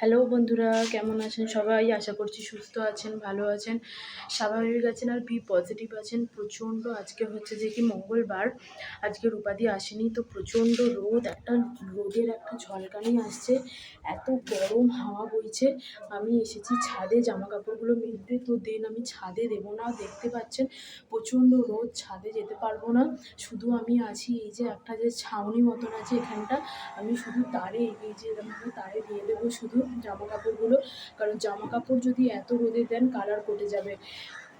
Hello বন্ধুরা, কেমন আছেন সবাই? আশা করছি সুস্থ আছেন, ভালো আছেন। স্বাভাবিক আছেন আর বি পজিটিভ আছেন। প্রচণ্ড আজকে হচ্ছে যে কি মঙ্গলবার। আজকে রূপাদি আসেনি, তো প্রচণ্ড রোদ, একটা রোদের একটা ঝলকানি আসছে। এত গরম হাওয়া বইছে। আমি এসেছি ছাদে জামা কাপড়গুলো মিলতে তো দেন আমি ছাদে দেবো না। দেখতে পাচ্ছেন, প্রচণ্ড রোদ, ছাদে যেতে পারব না। শুধু আমি আছি, এই যে একটা যে ছাউনি মতন আছে এখানটা। আমি শুধু তারে, এই যে তারে দিয়ে দেবো শুধু। জামা কাপড়গুলো কারণ জামা কাপড় যদি এত রোদে দেন কালার কটে যাবে।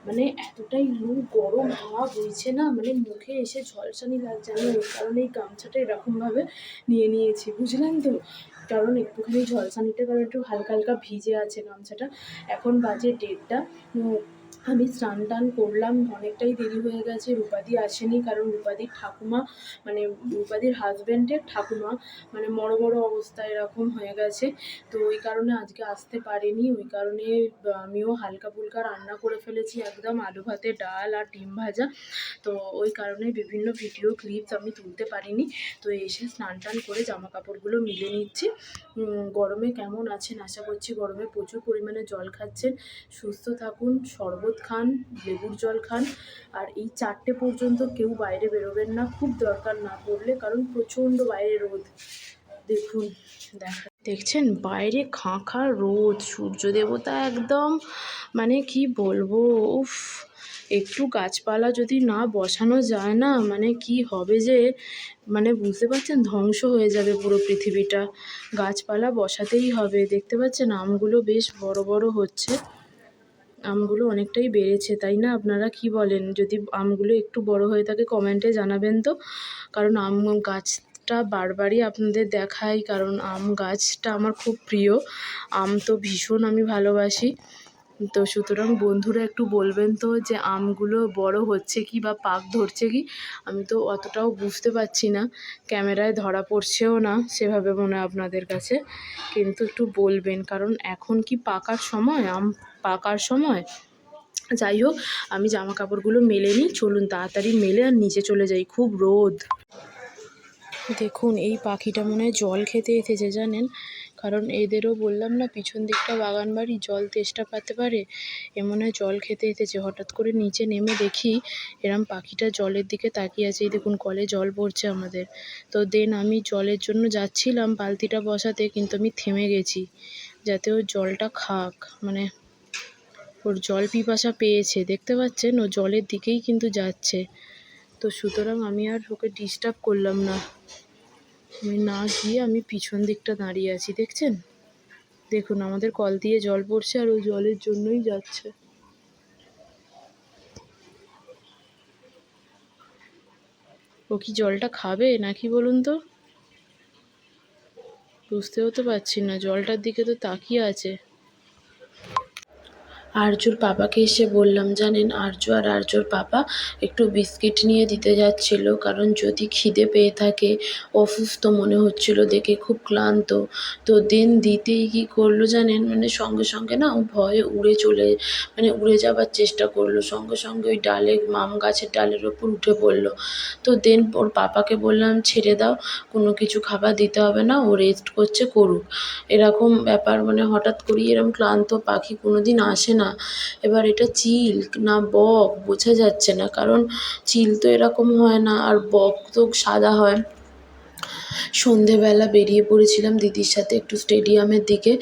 মানে এতটাই লু গরম হাওয়া বইছে না মানে মুখে এসে ঝলসানি লাগছে। আমি ওই কারণে এই গামছাটা এরকমভাবে নিয়ে নিয়েছি বুঝলেন তো? কারণ একটুখানি ঝলসানিটা কারণ একটু হালকা হালকা ভিজে আছে গামছাটা। এখন বাজে উম, আমি স্নান টান করলাম, অনেকটাই দেরি হয়ে গেছে। রূপাদি আসেনি কারণ রূপাদির ঠাকুমা মানে রূপাদির হাজব্যান্ডের ঠাকুমা মানে বড় বড় অবস্থা এরকম হয়ে গেছে। তো ওই কারণে আজকে আসতে পারেনি। ওই কারণে আমিও হালকা ফুলকা রান্না করে ফেলেছি, একদম আলু ভাতে ডাল আর ডিম ভাজা। তো ওই কারণে বিভিন্ন ভিডিও ক্লিপস আমি তুলতে পারিনি। তো এসে স্নান টান করে জামা কাপড়গুলো মিলে নিচ্ছি। গরমে কেমন আছেন? আশা করছি গরমে প্রচুর পরিমাণে জল খাচ্ছেন। সুস্থ থাকুন শরবত খান, লেবুর জল খান। আর এই চারটে পর্যন্ত কেউ বাইরে বেরোবেন না, খুব দরকার না পড়লে, কারণ প্রচণ্ড বাইরে রোদ। দেখুন, দেখা দেখছেন? বাইরে খাঁ খাঁ রোদ, সূর্য দেবতা একদম মানে কি বলব? উফ, একটু গাছপালা যদি না বসানো যায় না মানে কি হবে যে? মানে বুঝতে পারছেন? ধ্বংস হয়ে যাবে পুরো পৃথিবীটা। গাছপালা বসাতেই হবে। দেখতে পাচ্ছেন? আমগুলো বেশ বড় বড় হচ্ছে। আমগুলো অনেকটাই বেড়েছে, তাই না? আপনারা কি বলেন? যদি আমগুলো একটু বড় হয়ে থাকে কমেন্টে জানাবেন তো। কারণ আম গাছটা বারবারই আপনাদের দেখাই, কারণ আম গাছটা আমার খুব প্রিয়। আম তো ভীষণ আমি ভালোবাসি। তো সুতরাং বন্ধুরা একটু বলবেন তো যে আমগুলো বড় হচ্ছে কি বা পাক ধরছে কি? আমি তো অতটাও বুঝতে পারছি না। ক্যামেরায় ধরা পড়ছেও না সেভাবে মনে হয় আপনাদের কাছে। কিন্তু একটু বলবেন, কারণ এখন কি পাকার সময়? আম পাকার সময়? যাই হোক, আমি জামা কাপড়গুলো মেলে নিই। চলুন তাড়াতাড়ি মেলে আর নিচে চলে যাই। খুব রোদ। দেখুন, এই পাখিটা মনে হয় জল খেতে এসেছে, জানেন? কারণ এদেরও বললাম না, পিছন দিকটা বাগান বাড়ি, জল তেষ্টা পেতে পারে, এ মনে হয় জল খেতে এসেছে হঠাৎ করে নিচে নেমে দেখি এরম পাখিটা জলের দিকে তাকিয়ে আছে। এই দেখুন, কলে জল পড়ছে আমাদের। তো দেন আমি জলের জন্য যাচ্ছিলাম বালতিটা বসাতে, কিন্তু আমি থেমে গেছি। যাতে ও জলটা খাক। মানে ওর জল পিপাসা পেয়েছে। দেখতে পাচ্ছেন, ও জলের দিকেই কিন্তু যাচ্ছে। তো সুতরাং আমি আর ওকে ডিস্টার্ব করলাম না। আমি না গিয়ে আমি পিছন দিকটা দাঁড়িয়ে আছি, দেখছেন? দেখুন, আমাদের কল দিয়ে জল পড়ছে আর ওই জলের জন্যই যাচ্ছে। ও কি জলটা খাবে নাকি বলুন তো? বুঝতেও তো পারছি না, জলটার দিকে তো তাকিয়ে আছে। আর্যর পাপাকে এসে বললাম, জানেন আর্য আর আর্যর পাপা একটু বিস্কিট নিয়ে দিতে যাচ্ছিল, কারণ যদি খিদে পেয়ে থাকে, অসুস্থ মনে হচ্ছিল, দেখে খুব ক্লান্ত। তো দেন দিতেই কী করল জানেন? মানে সঙ্গে সঙ্গে না ও ভয়ে উড়ে চলে মানে উড়ে যাবার চেষ্টা করল। সঙ্গে সঙ্গে ওই ডালে, মাম গাছের ডালের ওপর উঠে পড়ল। তো দেন ওর পাপাকে বললাম, ছেড়ে দাও, কোনো কিছু খাবার দিতে হবে না, ও রেস্ট করছে, করুক। এরকম ব্যাপার মানে হঠাৎ করেই এরম ক্লান্ত পাখি কোনো দিন আসে না। এবার এটা চিল না বক, বোঝা যাচ্ছে না। কারণ চিল তো এরকম হয় না আর বক তো সাদা হয়। সন্ধেবেলা বেরিয়ে পড়েছিলাম দিদির সাথে একটু স্টেডিয়ামের দিকে।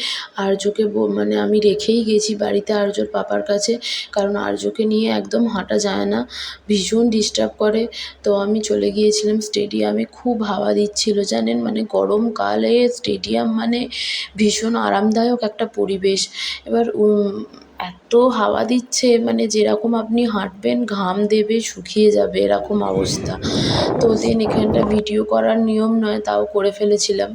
আর্যকে মানে আমি রেখেই গেছি বাড়িতে আর্যর পাপার কাছে। কারণ আর্যকে নিয়ে একদম হাঁটা যায় না, ভীষণ ডিস্টার্ব করে। তো আমি চলে গিয়েছিলাম স্টেডিয়ামে, খুব হাওয়া দিচ্ছিল, জানেন? মানে গরমকালে স্টেডিয়াম মানে ভীষণ আরামদায়ক একটা পরিবেশ। এবার এত হাওয়া দিচ্ছে মানে যেরকম আপনি হাঁটবেন, ঘাম দেবে, শুকিয়ে যাবে, এরকম অবস্থা। তো দিন এখানটা ভিডিও করার নিয়ম নয়, তাও করে ফেলেছিলাম।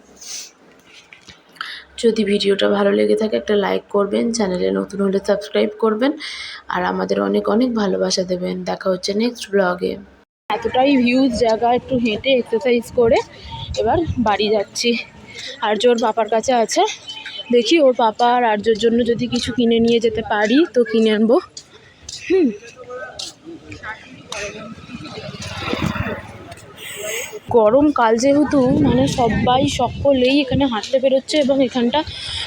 যদি ভিডিওটা ভালো লেগে থাকে, একটা লাইক করবেন, চ্যানেলে নতুন হলে সাবস্ক্রাইব করবেন, আর আমাদের অনেক অনেক ভালোবাসা দেবেন। দেখা হচ্ছে নেক্সট ব্লগে এতটাই ভিউজ জায়গা একটু হেঁটে এক্সারসাইজ করে এবার বাড়ি যাচ্ছি। আর জোর পাপার কাছে আছে। দেখি ওর পাপা আর আর্যর জন্য যদি কিছু কিনে নিয়ে যেতে পারি, তো কিনে আনব। হুম। গরমকাল যেহেতু মানে সবাই সকলেই এখানে হাঁটতে বেরোচ্ছে এবং এখানটা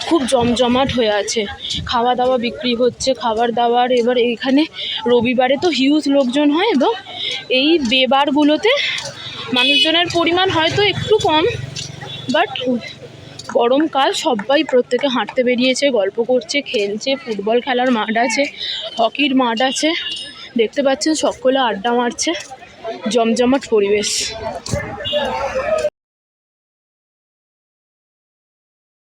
খুব জমজমাট হয়ে আছে। খাওয়া দাওয়া বিক্রি হচ্ছে খাবার দাবার এবার এখানে রবিবারে তো হিউজ লোকজন হয় এবং এই বেবারগুলোতে মানুষজনের পরিমাণ হয়তো একটু কম বাট গরমকাল সবাই প্রত্যেকে হাঁটতে বেরিয়েছে, গল্প করছে, খেলছে, ফুটবল খেলার মাঠ আছে, হকির মাঠ আছে। দেখতে পাচ্ছেন সকলে আড্ডা মারছে। জমজমাট পরিবেশ।